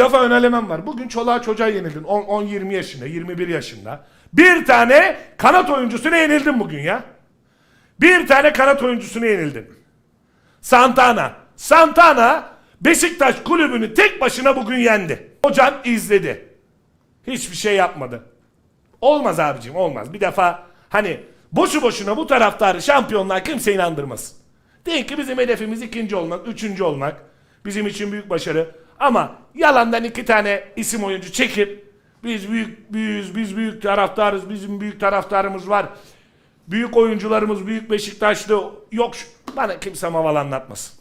UEFA ön elemem var. Bugün çoluğa çocuğa yenildin. 10-20 yaşında, 21 yaşında. Bir tane kanat oyuncusuna yenildin bugün ya. Bir tane kanat oyuncusuna yenildin. Santana. Santana Beşiktaş kulübünü tek başına bugün yendi. Hocan izledi. Hiçbir şey yapmadı. Olmaz abicim olmaz. Bir defa hani boşu boşuna bu taraftarı şampiyonlar kimse inandırmasın. Değil ki bizim hedefimiz ikinci olmak, üçüncü olmak. Bizim için büyük başarı. Ama yalandan iki tane isim oyuncu çekip biz büyük büyüğüz, biz büyük taraftarız, bizim büyük taraftarımız var. Büyük oyuncularımız, büyük Beşiktaşlı yok. Bana kimse maval anlatmasın.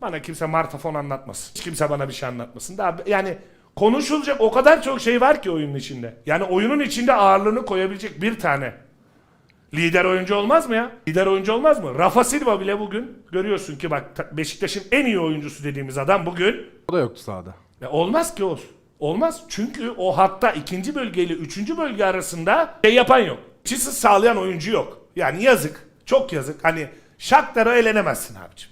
Bana kimse martafon anlatmasın. Hiç kimse bana bir şey anlatmasın. Daha yani konuşulacak o kadar çok şey var ki oyunun içinde. Yani oyunun içinde ağırlığını koyabilecek bir tane. Lider oyuncu olmaz mı ya? Lider oyuncu olmaz mı? Rafa Silva bile bugün görüyorsun ki bak ta- Beşiktaş'ın en iyi oyuncusu dediğimiz adam bugün. O da yoktu sahada. Ya olmaz ki o. Olmaz çünkü o hatta ikinci bölge ile üçüncü bölge arasında şey yapan yok. Çizgi sağlayan oyuncu yok. Yani yazık. Çok yazık. Hani Shakhtar'a elenemezsin abicim.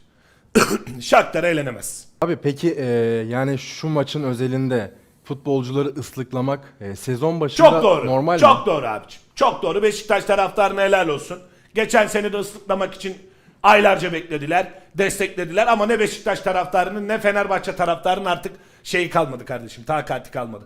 Shakhtar'a elenemezsin. Abi peki e, yani şu maçın özelinde futbolcuları ıslıklamak e, sezon başında Çok doğru. normal Çok mi? doğru abicim. Çok doğru. Beşiktaş taraftarına helal olsun. Geçen sene de ıslıklamak için aylarca beklediler, desteklediler ama ne Beşiktaş taraftarının ne Fenerbahçe taraftarının artık şeyi kalmadı kardeşim, takati kalmadı.